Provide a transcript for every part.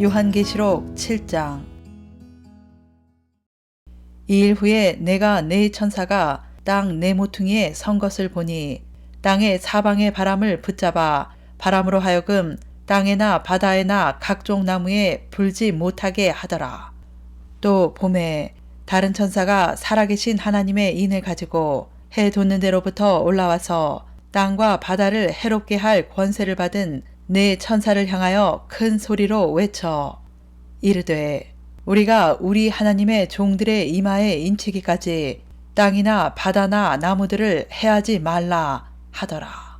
요한계시록 7장 이 일 후에 내가 네 천사가 땅 네 모퉁이에 선 것을 보니 땅의 사방의 바람을 붙잡아 바람으로 하여금 땅에나 바다에나 각종 나무에 불지 못하게 하더라. 또 봄에 다른 천사가 살아계신 하나님의 인을 가지고 해 돋는 데로부터 올라와서 땅과 바다를 해롭게 할 권세를 받은 네 천사를 향하여 큰 소리로 외쳐 이르되 우리가 우리 하나님의 종들의 이마에 인치기까지 땅이나 바다나 나무들을 해하지 말라 하더라.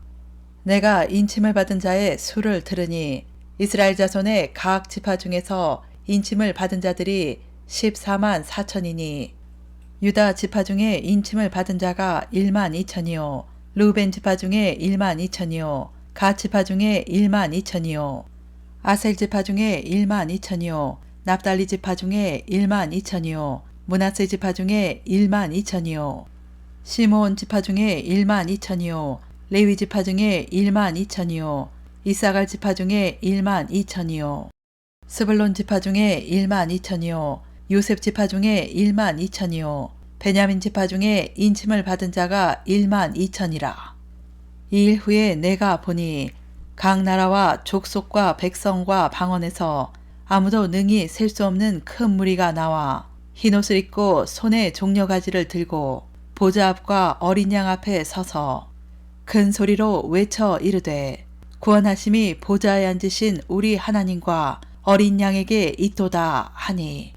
내가 인침을 받은 자의 수를 들으니 이스라엘 자손의 각 지파 중에서 인침을 받은 자들이 14만 4천이니 유다 지파 중에 인침을 받은 자가 1만 2천이요 루벤 지파 중에 1만 2천이요 가 지파 중에 1만 2천이요. 아셀 지파 중에 1만 2천이요. 납달리 지파 중에 1만 2천이요. 문하세 지파 중에 1만 2천이요. 시몬 지파 중에 1만 2천이요. 레위 지파 중에 1만 2천이요. 이사갈 지파 중에 1만 2천이요. 스불론 지파 중에 1만 2천이요. 요셉 지파 중에 1만 2천이요. 베냐민 지파 중에 인침을 받은 자가 1만 2천이라 이 일 후에 내가 보니 각 나라와 족속과 백성과 방언에서 아무도 능히 셀 수 없는 큰 무리가 나와 흰옷을 입고 손에 종려가지를 들고 보좌 앞과 어린 양 앞에 서서 큰 소리로 외쳐 이르되 구원하심이 보좌에 앉으신 우리 하나님과 어린 양에게 있도다 하니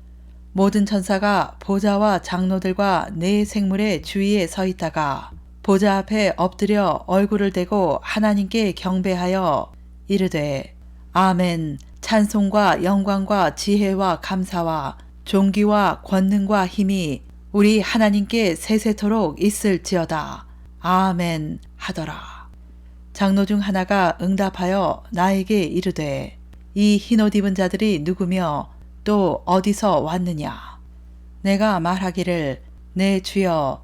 모든 천사가 보좌와 장로들과 네 생물의 주위에 서 있다가 보좌 앞에 엎드려 얼굴을 대고 하나님께 경배하여 이르되 아멘 찬송과 영광과 지혜와 감사와 존귀와 권능과 힘이 우리 하나님께 세세토록 있을지어다. 아멘 하더라. 장로 중 하나가 응답하여 나에게 이르되 이 흰옷 입은 자들이 누구며 또 어디서 왔느냐. 내가 말하기를 내 주여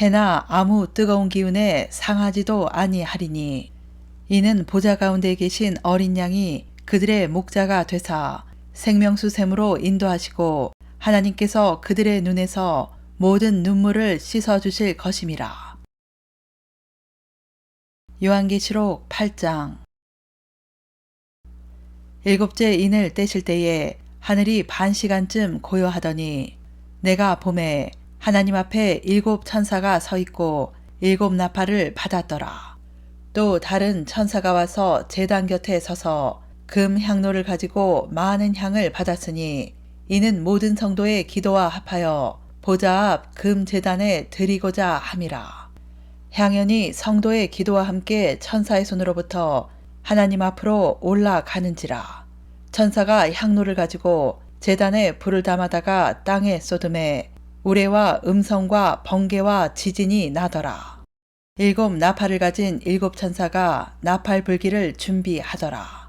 해나 아무 뜨거운 기운에 상하지도 아니하리니 이는 보좌 가운데 계신 어린 양이 그들의 목자가 되사 생명수 샘으로 인도하시고 하나님께서 그들의 눈에서 모든 눈물을 씻어 주실 것임이라. 요한계시록 8장 일곱째 인을 떼실 때에 하늘이 반 시간쯤 고요하더니 내가 봄에 하나님 앞에 일곱 천사가 서 있고 일곱 나팔을 받았더라. 또 다른 천사가 와서 제단 곁에 서서 금 향로를 가지고 많은 향을 받았으니 이는 모든 성도의 기도와 합하여 보좌 앞 금 제단에 드리고자 함이라. 향연이 성도의 기도와 함께 천사의 손으로부터 하나님 앞으로 올라가는지라. 천사가 향로를 가지고 제단에 불을 담아다가 땅에 쏟음에 우레와 음성과 번개와 지진이 나더라. 일곱 나팔을 가진 일곱 천사가 나팔 불기를 준비하더라.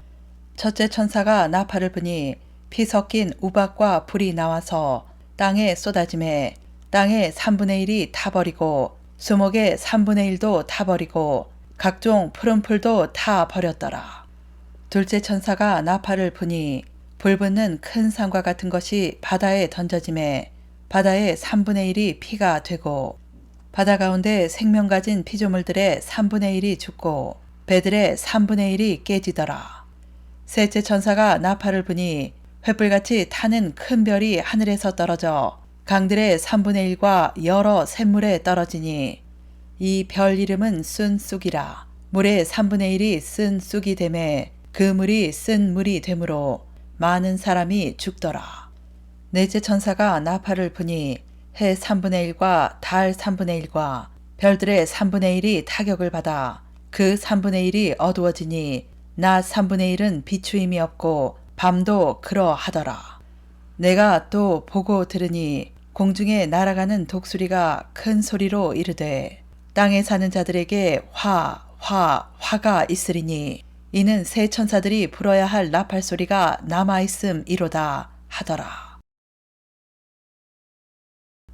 첫째 천사가 나팔을 부니 피 섞인 우박과 불이 나와서 땅에 쏟아짐에 땅의 3분의 1이 타버리고 수목의 3분의 1도 타버리고 각종 푸른 풀도 타 버렸더라. 둘째 천사가 나팔을 부니 불 붙는 큰 산과 같은 것이 바다에 던져짐에 바다의 3분의 1이 피가 되고 바다 가운데 생명 가진 피조물들의 3분의 1이 죽고 배들의 3분의 1이 깨지더라. 셋째 천사가 나팔을 부니 횃불같이 타는 큰 별이 하늘에서 떨어져 강들의 3분의 1과 여러 샘물에 떨어지니 이 별 이름은 쓴 쑥이라 물의 3분의 1이 쓴 쑥이 되매 그 물이 쓴 물이 되므로 많은 사람이 죽더라. 넷째 천사가 나팔을 부니 해 3분의 1과 달 3분의 1과 별들의 3분의 1이 타격을 받아 그 3분의 1이 어두워지니 낮 3분의 1은 비추임이 없고 밤도 그러하더라. 내가 또 보고 들으니 공중에 날아가는 독수리가 큰 소리로 이르되 땅에 사는 자들에게 화, 화, 화가 있으리니 이는 새 천사들이 불어야 할 나팔 소리가 남아 있음 이로다 하더라.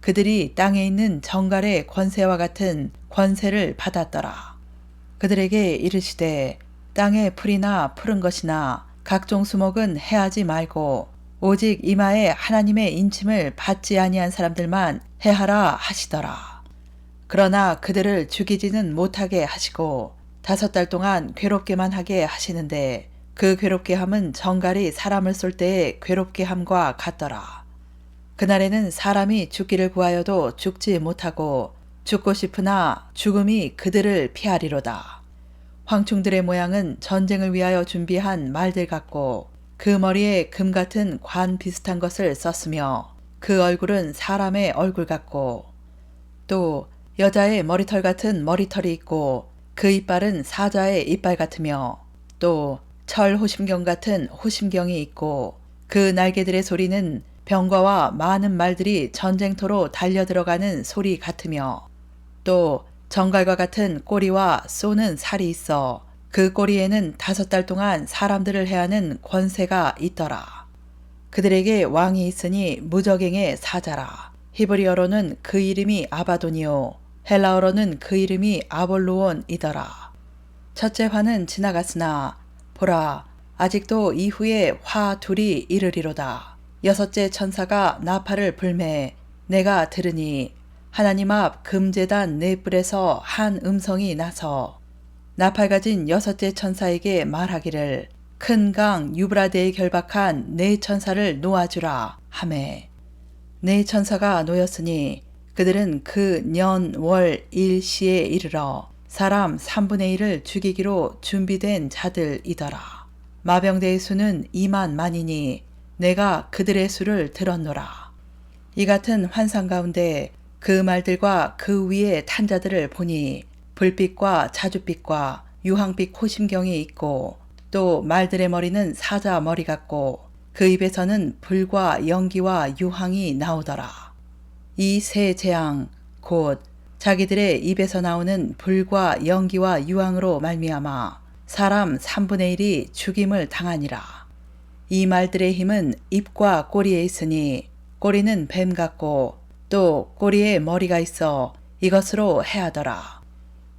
그들이 땅에 있는 정갈의 권세와 같은 권세를 받았더라. 그들에게 이르시되 땅의 풀이나 푸른 것이나 각종 수목은 해하지 말고 오직 이마에 하나님의 인침을 받지 아니한 사람들만 해하라 하시더라. 그러나 그들을 죽이지는 못하게 하시고 다섯 달 동안 괴롭게만 하게 하시는데 그 괴롭게 함은 정갈이 사람을 쏠 때의 괴롭게 함과 같더라. 그날에는 사람이 죽기를 구하여도 죽지 못하고 죽고 싶으나 죽음이 그들을 피하리로다. 황충들의 모양은 전쟁을 위하여 준비한 말들 같고 그 머리에 금 같은 관 비슷한 것을 썼으며 그 얼굴은 사람의 얼굴 같고 또 여자의 머리털 같은 머리털이 있고 그 이빨은 사자의 이빨 같으며 또 철 호심경 같은 호심경이 있고 그 날개들의 소리는 병과와 많은 말들이 전쟁터로 달려 들어가는 소리 같으며 또 정갈과 같은 꼬리와 쏘는 살이 있어 그 꼬리에는 다섯 달 동안 사람들을 해하는 권세가 있더라. 그들에게 왕이 있으니 무적행의 사자라. 히브리어로는 그 이름이 아바돈이요. 헬라어로는 그 이름이 아볼로온이더라. 첫째 화는 지나갔으나 보라 아직도 이후에 화 둘이 이르리로다. 여섯째 천사가 나팔을 불매 내가 들으니 하나님 앞 금재단 네 뿔에서 한 음성이 나서 나팔 가진 여섯째 천사에게 말하기를 큰 강 유브라데에 결박한 네 천사를 놓아주라 하매 네 천사가 놓였으니 그들은 그 년 월 일시에 이르러 사람 3분의 1을 죽이기로 준비된 자들이더라. 마병대의 수는 2만 만이니 내가 그들의 수를 들었노라. 이 같은 환상 가운데 그 말들과 그 위에 탄 자들을 보니 불빛과 자줏빛과 유황빛 호심경이 있고 또 말들의 머리는 사자 머리 같고 그 입에서는 불과 연기와 유황이 나오더라. 이 세 재앙 곧 자기들의 입에서 나오는 불과 연기와 유황으로 말미암아 사람 3분의 1이 죽임을 당하니라. 이 말들의 힘은 입과 꼬리에 있으니 꼬리는 뱀 같고 또 꼬리에 머리가 있어 이것으로 해하더라.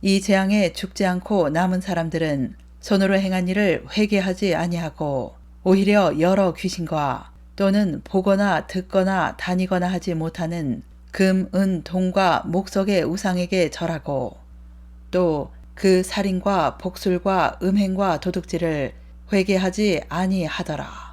이 재앙에 죽지 않고 남은 사람들은 손으로 행한 일을 회개하지 아니하고 오히려 여러 귀신과 또는 보거나 듣거나 다니거나 하지 못하는 금, 은, 동과 목석의 우상에게 절하고 또 그 살인과 복술과 음행과 도둑질을 회개하지 아니하더라.